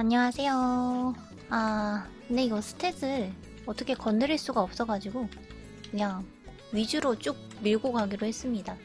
안녕하세요. 아, 근데 이거 스탯을 어떻게 건드릴 수가 없어가지고 그냥 위주로 쭉 밀고 가기로 했습니다.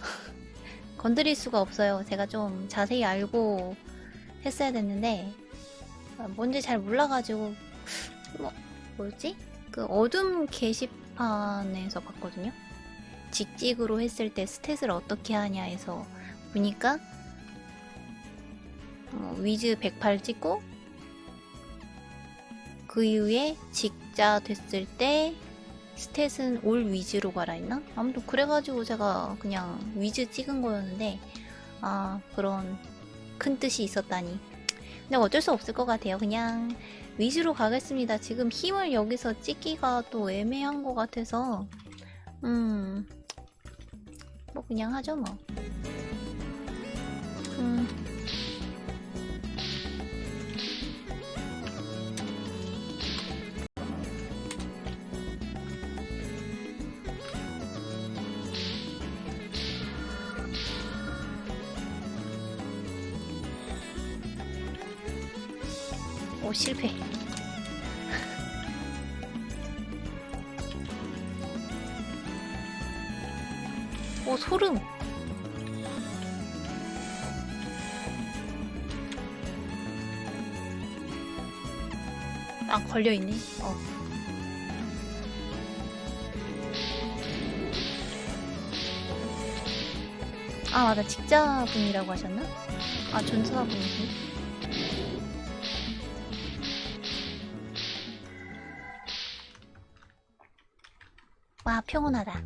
건드릴 수가 없어요. 제가 좀 자세히 알고 했어야 됐는데 아, 뭔지 잘 몰라가지고 뭐 뭐였지? 그 어둠 게시판에서 봤거든요. 직직으로 했을 때 스탯을 어떻게 하냐 해서 보니까 어, 위즈 108 찍고 그 이후에 직자 됐을 때 스탯은 올 위즈로 가라 했나? 아무튼 그래가지고 제가 그냥 위즈 찍은 거였는데 아 그런 큰 뜻이 있었다니 근데 어쩔 수 없을 것 같아요 그냥 위즈로 가겠습니다 지금 힘을 여기서 찍기가 또 애매한 것 같아서 음 뭐 그냥 하죠 뭐 음. 오 실패. 오 소름. 아 걸려 있네. 어. 아 맞아 직자분이라고 하셨나? 아 전사분이지. 와 평온하다.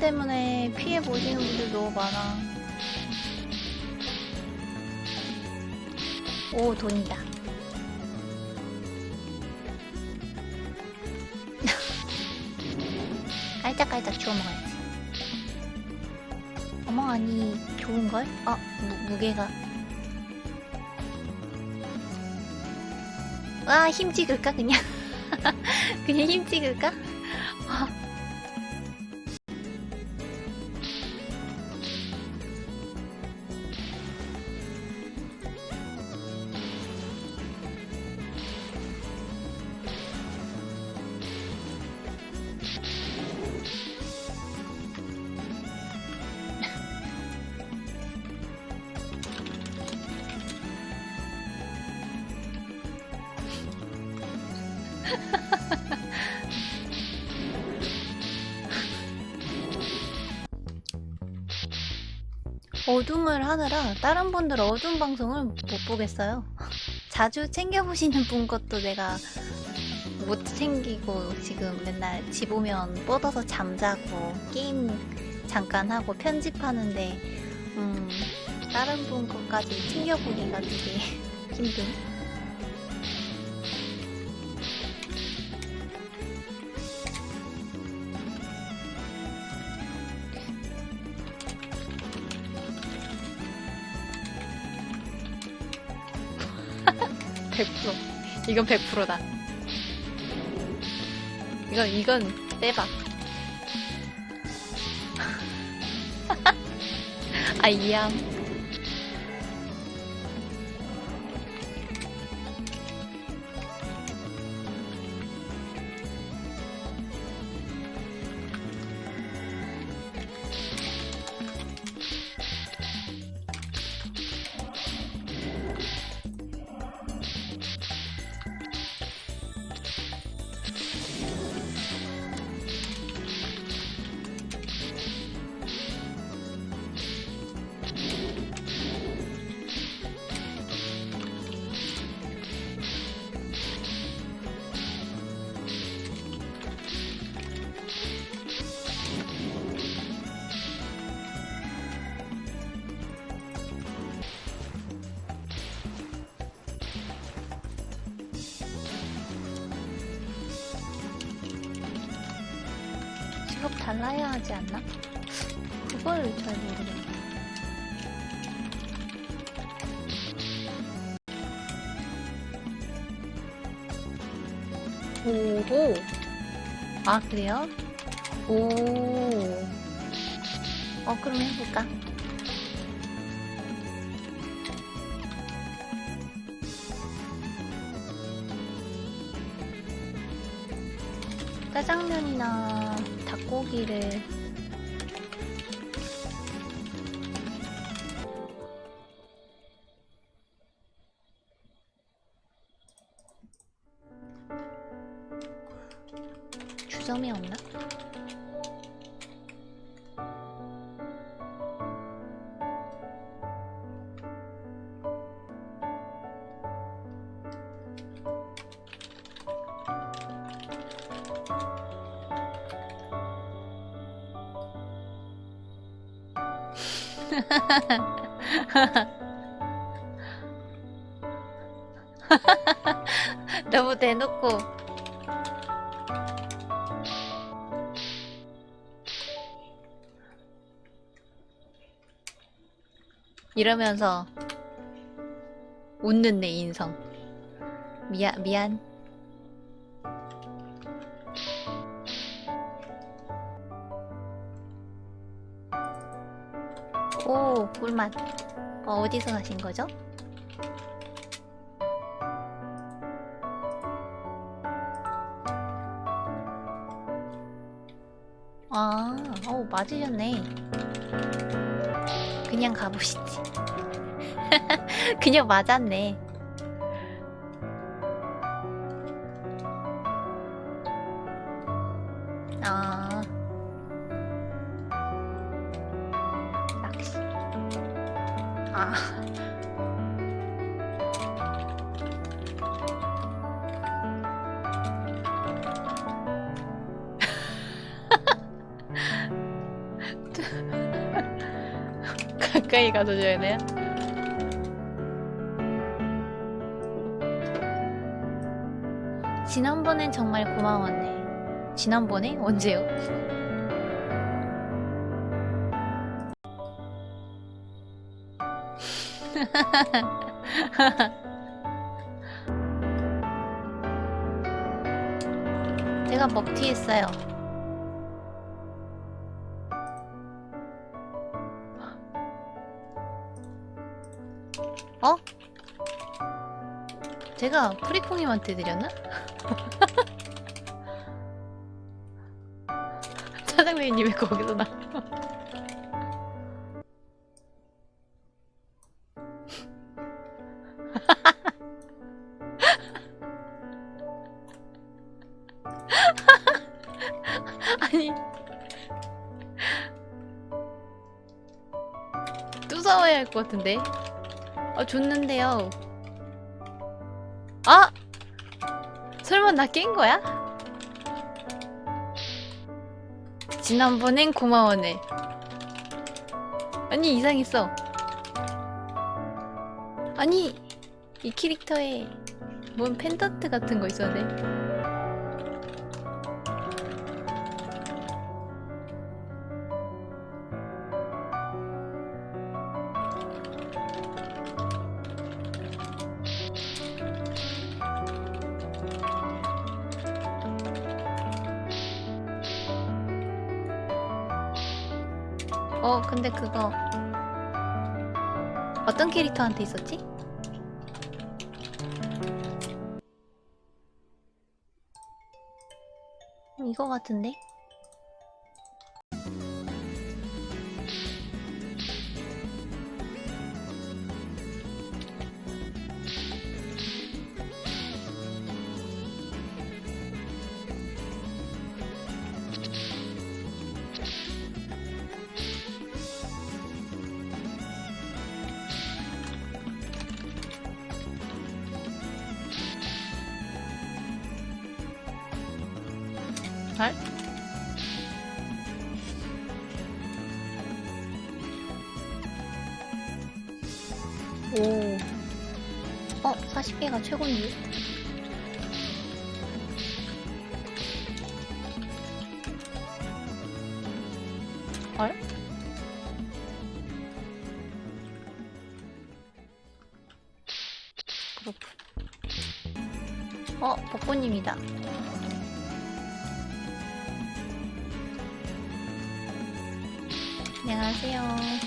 때문에 피해 보시는 분들 너무 많아. 오 돈이다. 깔짝깔짝 주워 먹어야지. 어머 아니 좋은 걸? 아 무, 무게가. 와 힘 찍을까 그냥? 그냥 힘 찍을까? 어둠을 하느라 다른 분들 어둠 방송을 못 보겠어요. 자주 챙겨보시는 분 것도 내가 못 챙기고 지금 맨날 집 오면 뻗어서 잠자고 게임 잠깐 하고 편집하는데 음 다른 분 것까지 챙겨보기가 되게 힘든. 백 프로 이건 100%다. 이건 이건 빼봐. 아 이함. 직업 달라야 하지 않나? 그걸 잘 모르겠네. 오호. 아, 그래요? 오. 어, 그럼 해볼까? 짜장면이나 닭고기를 주점이 없나? 너무 대놓고. 이러면서 웃는 내 인성. 미안 미안 오 꿀맛 어, 어디서 사신 거죠? 아, 어 맞으셨네. 그냥 가보시지. 그냥 맞았네. 줘야 돼요? 지난번엔 정말 고마웠네. 지난번에? 언제요? 제가 먹튀했어요. 제가 프리콩님한테 드렸나? 왜 거기서 나? 아니 또 싸워야 할 것 같은데 아 줬는데요 설마 나깬 거야? 지난번엔 고마워네. 아니 이상했어. 아니 이 캐릭터에 뭔 펜던트 같은 거 있어야 돼 캐릭터한테 있었지? 음, 이거 같은데? 어, 40개가 최고인데? 헐? 그렇군. 어, 벚꽃님이다. 안녕하세요.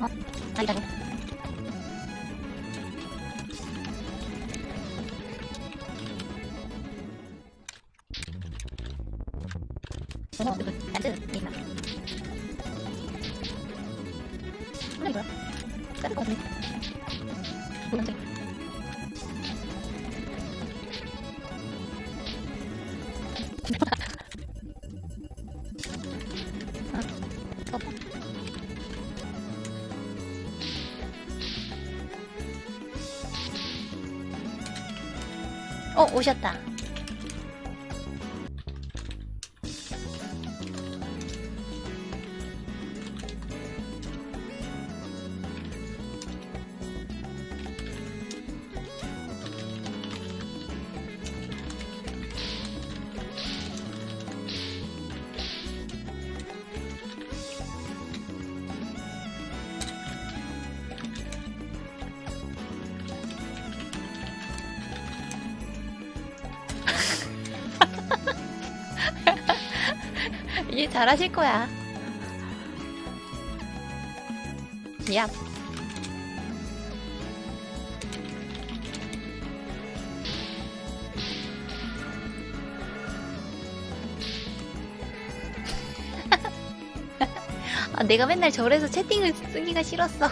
あっ大丈夫? 어, 오셨다. 이제 잘하실 거야. 얍. 아, 내가 맨날 절에서 채팅을 쓰기가 싫었어.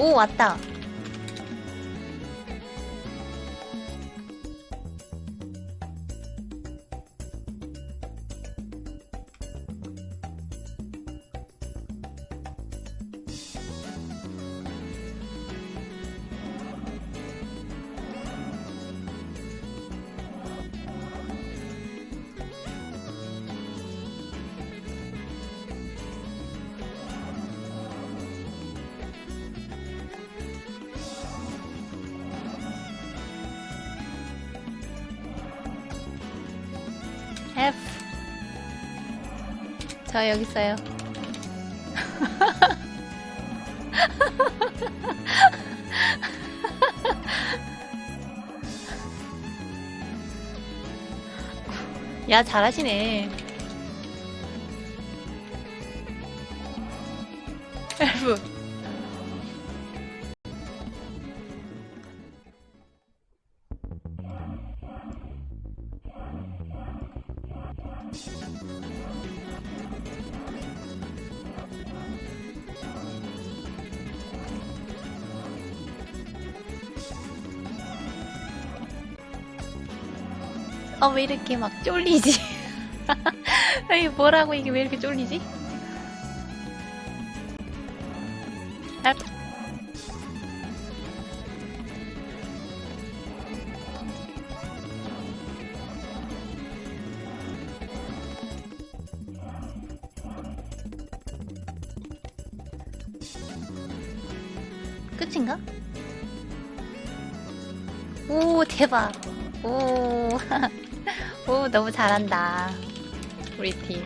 오, 왔다. 저 여기 있어요. 야, 잘하시네. 아, 왜 이렇게 막 쫄리지? 아니, 뭐라고 이게 왜 이렇게 쫄리지? 아, 끝인가? 오, 대박. 오, 오, 너무 잘한다. 우리 팀.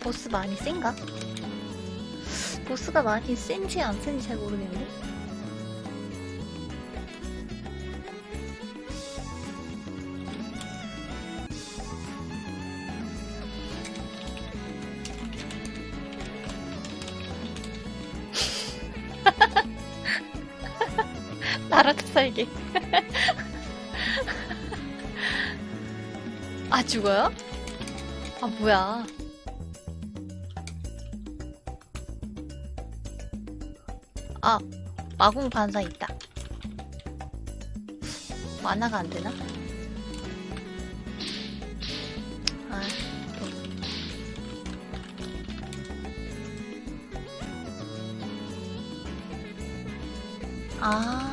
보스 많이 센가? 보스가 많이 센지 안 센지 잘 모르겠는데? 살게. 아, 죽어요? 아, 뭐야. 아, 마공 반사 있다. 만화가 안 되나? 아, 또. 아,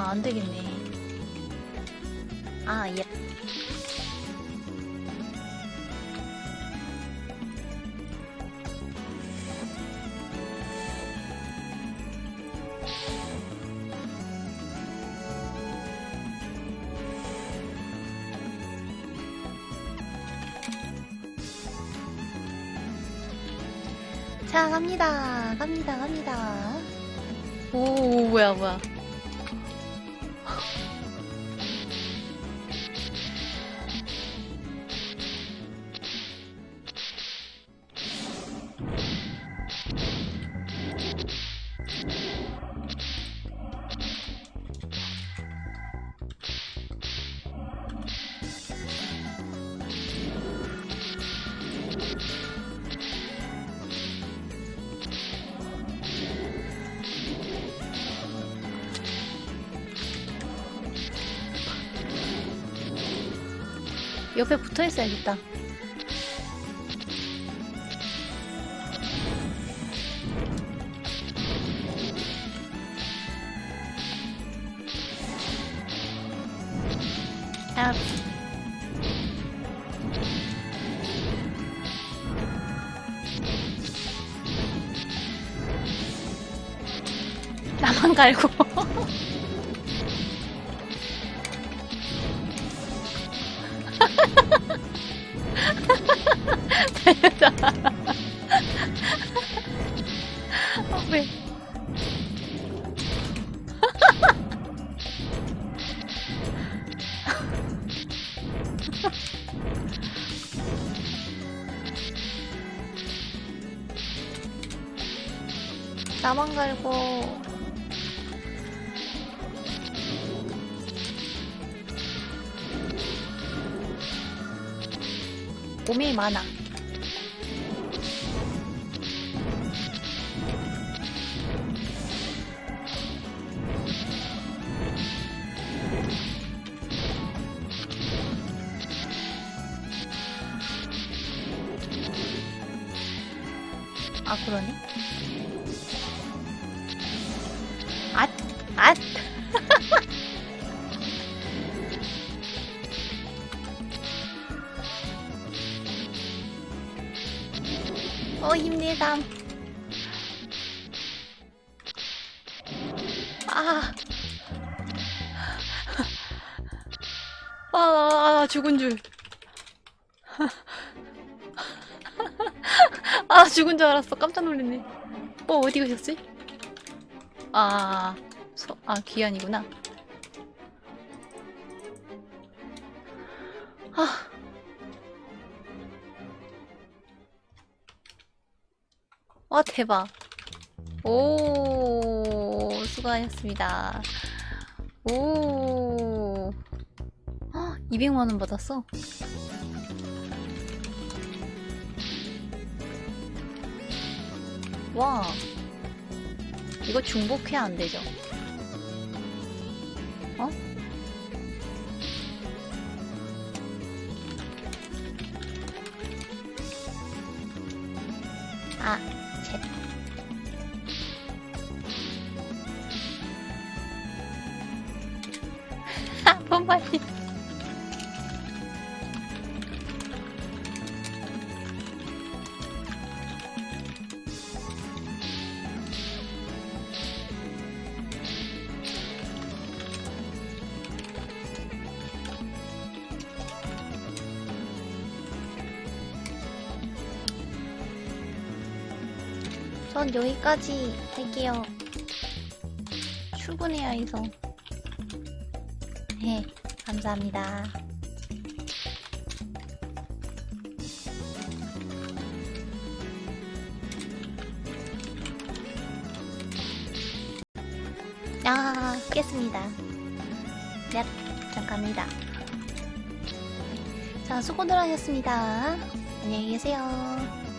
아, 안 되겠네. 아, 예. 자, 갑니다. 갑니다. 갑니다. 오, 뭐야, 뭐야. 옆에 붙어 있어야겠다. 아. 나만 갈고. 아, 왜? 나만 갈고 몸이 많아. 아 그러네. 앗, 앗. 어 힘내삼. 아. 아, 아, 아, 죽은 줄. 아, 죽은 줄 알았어. 깜짝 놀랐네. 어, 어디 가셨지? 아, 소, 아, 귀환이구나. 아. 와, 대박. 오, 수고하셨습니다. 오. 헉, 200만원 받았어? 와. 이거 중복해 안 되죠? 어? 아, 전 여기까지 할게요. 출근해야 해서. 네, 감사합니다. 아, 깼습니다. 네, 잠깐입니다. 자, 수고들 하셨습니다. 안녕히 계세요.